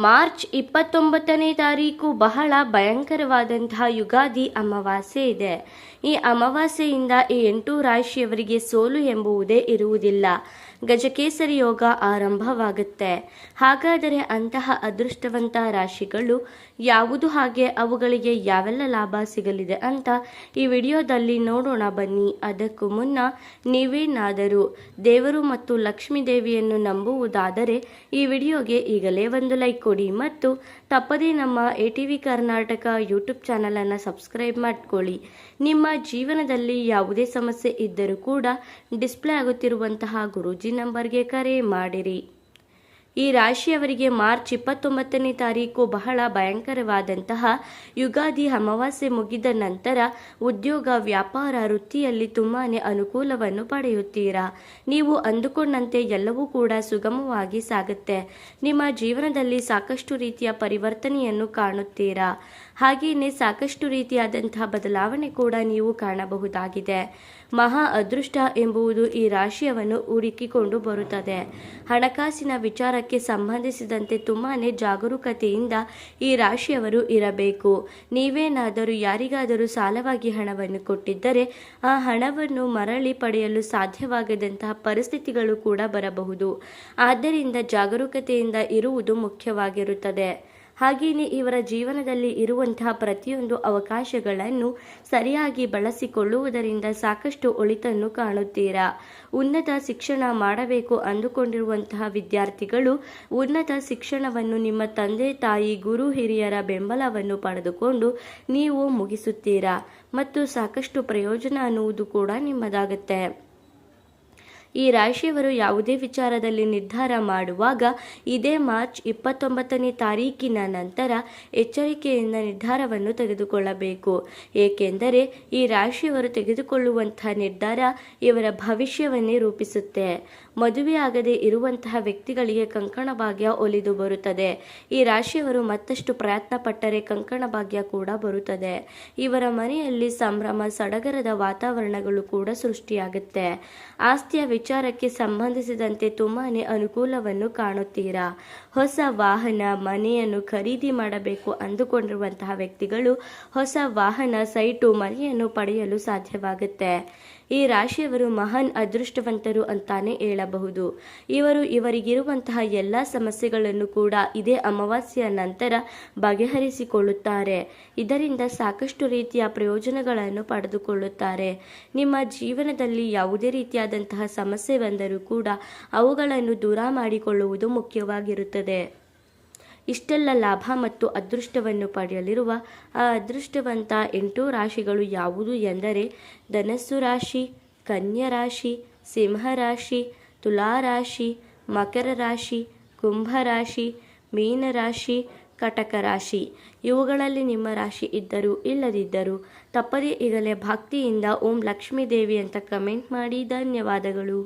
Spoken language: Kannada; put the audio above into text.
ಮಾರ್ಚ್ ಇಪ್ಪತ್ತೊಂಬತ್ತನೇ ತಾರೀಕು ಬಹಳ ಭಯಂಕರವಾದಂತಹ ಯುಗಾದಿ ಅಮಾವಾಸ್ಯೆ ಇದೆ. ಈ ಅಮಾವಾಸ್ಯೆಯಿಂದ ಈ ಎಂಟು ರಾಶಿಯವರಿಗೆ ಸೋಲು ಎಂಬುವುದೇ ಇರುವುದಿಲ್ಲ. ಗಜಕೇಸರಿ ಯೋಗ ಆರಂಭವಾಗುತ್ತೆ. ಹಾಗಾದರೆ ಅಂತಹ ಅದೃಷ್ಟವಂತ ರಾಶಿಗಳು ಯಾವುದು ಹಾಗೆ, ಅವುಗಳಿಗೆ ಯಾವೆಲ್ಲ ಲಾಭ ಸಿಗಲಿದೆ ಅಂತ ಈ ವಿಡಿಯೋದಲ್ಲಿ ನೋಡೋಣ ಬನ್ನಿ. ಅದಕ್ಕೂ ಮುನ್ನ ನೀವೇನಾದರೂ ದೇವರು ಮತ್ತು ಲಕ್ಷ್ಮೀ ದೇವಿಯನ್ನು ನಂಬುವುದಾದರೆ ಈ ವಿಡಿಯೋಗೆ ಈಗಲೇ ಒಂದು ಲೈಕ್ ಕೊಡಿ ಮತ್ತು ತಪ್ಪದೇ ನಮ್ಮ A T V Karnataka YouTube ಚಾನಲನ್ನು ಸಬ್ಸ್ಕ್ರೈಬ್ ಮಾಡ್ಕೊಳ್ಳಿ. ನಿಮ್ಮ ಜೀವನದಲ್ಲಿ ಯಾವುದೇ ಸಮಸ್ಯೆ ಇದ್ದರೂ ಕೂಡ ಡಿಸ್ಪ್ಲೇ ಆಗುತ್ತಿರುವಂತಹ ಗುರೂಜಿ ನಂಬರ್ಗೆ ಕರೆ ಮಾಡಿರಿ. ಈ ರಾಶಿಯವರಿಗೆ ಮಾರ್ಚ್ ಇಪ್ಪತ್ತೊಂಬತ್ತನೇ ತಾರೀಕು ಬಹಳ ಭಯಂಕರವಾದಂತಹ ಯುಗಾದಿ ಅಮಾವಾಸ್ಯೆ ಮುಗಿದ ನಂತರ ಉದ್ಯೋಗ, ವ್ಯಾಪಾರ ವೃತ್ತಿಯಲ್ಲಿ ತುಂಬಾ ಅನುಕೂಲವನ್ನು ಪಡೆಯುತ್ತೀರಾ? ನೀವು ಅಂದುಕೊಂಡಂತೆ ಎಲ್ಲವೂ ಕೂಡ ಸುಗಮವಾಗಿ ಸಾಗುತ್ತೆ. ನಿಮ್ಮ ಜೀವನದಲ್ಲಿ ಸಾಕಷ್ಟು ರೀತಿಯ ಪರಿವರ್ತನೆಯನ್ನು ಕಾಣುತ್ತೀರಾ? ಹಾಗೆಯೇ ಸಾಕಷ್ಟು ರೀತಿಯಾದಂತಹ ಬದಲಾವಣೆ ಕೂಡ ನೀವು ಕಾಣಬಹುದಾಗಿದೆ. ಮಹಾ ಅದೃಷ್ಟ ಎಂಬುದು ಈ ರಾಶಿಯವನ್ನು ಹುಡುಕಿಕೊಂಡು ಬರುತ್ತದೆ. ಹಣಕಾಸಿನ ವಿಚಾರಕ್ಕೆ ಸಂಬಂಧಿಸಿದಂತೆ ತುಂಬಾ ಜಾಗರೂಕತೆಯಿಂದ ಈ ರಾಶಿಯವರು ಇರಬೇಕು. ನೀವೇನಾದರೂ ಯಾರಿಗಾದರೂ ಸಾಲವಾಗಿ ಹಣವನ್ನು ಕೊಟ್ಟಿದ್ದರೆ ಆ ಹಣವನ್ನು ಮರಳಿ ಪಡೆಯಲು ಸಾಧ್ಯವಾಗದಂತಹ ಪರಿಸ್ಥಿತಿಗಳು ಕೂಡ ಬರಬಹುದು. ಆದ್ದರಿಂದ ಜಾಗರೂಕತೆಯಿಂದ ಇರುವುದು ಮುಖ್ಯವಾಗಿರುತ್ತದೆ. ಹಾಗೆಯೇ ಇವರ ಜೀವನದಲ್ಲಿ ಇರುವಂತಹ ಪ್ರತಿಯೊಂದು ಅವಕಾಶಗಳನ್ನು ಸರಿಯಾಗಿ ಬಳಸಿಕೊಳ್ಳುವುದರಿಂದ ಸಾಕಷ್ಟು ಒಳಿತನ್ನು ಕಾಣುತ್ತೀರಾ? ಉನ್ನತ ಶಿಕ್ಷಣ ಮಾಡಬೇಕು ಅಂದುಕೊಂಡಿರುವಂತಹ ವಿದ್ಯಾರ್ಥಿಗಳು ಉನ್ನತ ಶಿಕ್ಷಣವನ್ನು ನಿಮ್ಮ ತಂದೆ, ತಾಯಿ, ಗುರು, ಹಿರಿಯರ ಬೆಂಬಲವನ್ನು ಪಡೆದುಕೊಂಡು ನೀವು ಮುಗಿಸುತ್ತೀರಾ? ಮತ್ತು ಸಾಕಷ್ಟು ಪ್ರಯೋಜನ ಅನ್ನುವುದು ಕೂಡ ನಿಮ್ಮದಾಗುತ್ತೆ. ಈ ರಾಶಿಯವರು ಯಾವುದೇ ವಿಚಾರದಲ್ಲಿ ನಿರ್ಧಾರ ಮಾಡುವಾಗ ಇದೇ ಮಾರ್ಚ್ ಇಪ್ಪತ್ತೊಂಬತ್ತನೇ ತಾರೀಕಿನ ನಂತರ ಎಚ್ಚರಿಕೆಯಿಂದ ನಿರ್ಧಾರವನ್ನು ತೆಗೆದುಕೊಳ್ಳಬೇಕು. ಏಕೆಂದರೆ ಈ ರಾಶಿಯವರು ತೆಗೆದುಕೊಳ್ಳುವಂತಹ ನಿರ್ಧಾರ ಇವರ ಭವಿಷ್ಯವನ್ನೇ ರೂಪಿಸುತ್ತೆ. ಮದುವೆಯಾಗದೆ ಇರುವಂತಹ ವ್ಯಕ್ತಿಗಳಿಗೆ ಕಂಕಣ ಭಾಗ್ಯ ಒಲಿದು ಬರುತ್ತದೆ. ಈ ರಾಶಿಯವರು ಮತ್ತಷ್ಟು ಪ್ರಯತ್ನ ಪಟ್ಟರೆ ಕಂಕಣ ಭಾಗ್ಯ ಕೂಡ ಬರುತ್ತದೆ. ಇವರ ಮನೆಯಲ್ಲಿ ಸಂಭ್ರಮ, ಸಡಗರದ ವಾತಾವರಣಗಳು ಕೂಡ ಸೃಷ್ಟಿಯಾಗುತ್ತೆ. ಆಸ್ತಿಯ ವಿಚಾರಕ್ಕೆ ಸಂಬಂಧಿಸಿದಂತೆ ತುಂಬಾನೇ ಅನುಕೂಲವನ್ನು ಕಾಣುತ್ತೀರಾ? ಹೊಸ ವಾಹನ, ಮನೆಯನ್ನು ಖರೀದಿ ಮಾಡಬೇಕು ಅಂದುಕೊಂಡಿರುವಂತಹ ವ್ಯಕ್ತಿಗಳು ಹೊಸ ವಾಹನ, ಸೈಟು, ಮನೆಯನ್ನು ಪಡೆಯಲು ಸಾಧ್ಯವಾಗುತ್ತೆ. ಈ ರಾಶಿಯವರು ಮಹಾನ್ ಅದೃಷ್ಟವಂತರು ಅಂತಾನೆ ಹೇಳಬಹುದು. ಇವರು ಇವರಿಗಿರುವಂತಹ ಎಲ್ಲ ಸಮಸ್ಯೆಗಳನ್ನು ಕೂಡ ಇದೇ ಅಮಾವಾಸ್ಯೆಯ ನಂತರ ಬಗೆಹರಿಸಿಕೊಳ್ಳುತ್ತಾರೆ. ಇದರಿಂದ ಸಾಕಷ್ಟು ರೀತಿಯ ಪ್ರಯೋಜನಗಳನ್ನು ಪಡೆದುಕೊಳ್ಳುತ್ತಾರೆ. ನಿಮ್ಮ ಜೀವನದಲ್ಲಿ ಯಾವುದೇ ರೀತಿಯಾದಂತಹ ಸಮಸ್ಯೆ ಬಂದರೂ ಕೂಡ ಅವುಗಳನ್ನು ದೂರ ಮಾಡಿಕೊಳ್ಳುವುದು ಮುಖ್ಯವಾಗಿರುತ್ತದೆ. ಇಷ್ಟೆಲ್ಲ ಲಾಭ ಮತ್ತು ಅದೃಷ್ಟವನ್ನು ಪಡೆಯಲಿರುವ ಆ ಅದೃಷ್ಟವಂತ ಎಂಟು ರಾಶಿಗಳು ಯಾವುದು ಎಂದರೆ ಧನಸ್ಸು ರಾಶಿ, ಕನ್ಯಾ ರಾಶಿ, ಸಿಂಹ ರಾಶಿ, ತುಲಾ ರಾಶಿ, ಮಕರ ರಾಶಿ, ಕುಂಭ ರಾಶಿ, ಮೀನ ರಾಶಿ, ಕಟಕ ರಾಶಿ. ಇವುಗಳಲ್ಲಿ ನಿಮ್ಮ ರಾಶಿ ಇದ್ದರೂ ಇಲ್ಲದಿದ್ದರೂ ತಪ್ಪದೇ ಈಗಲೇ ಭಕ್ತಿಯಿಂದ ಓಂ ಲಕ್ಷ್ಮೀ ದೇವಿ ಅಂತ ಕಮೆಂಟ್ ಮಾಡಿ. ಧನ್ಯವಾದಗಳು.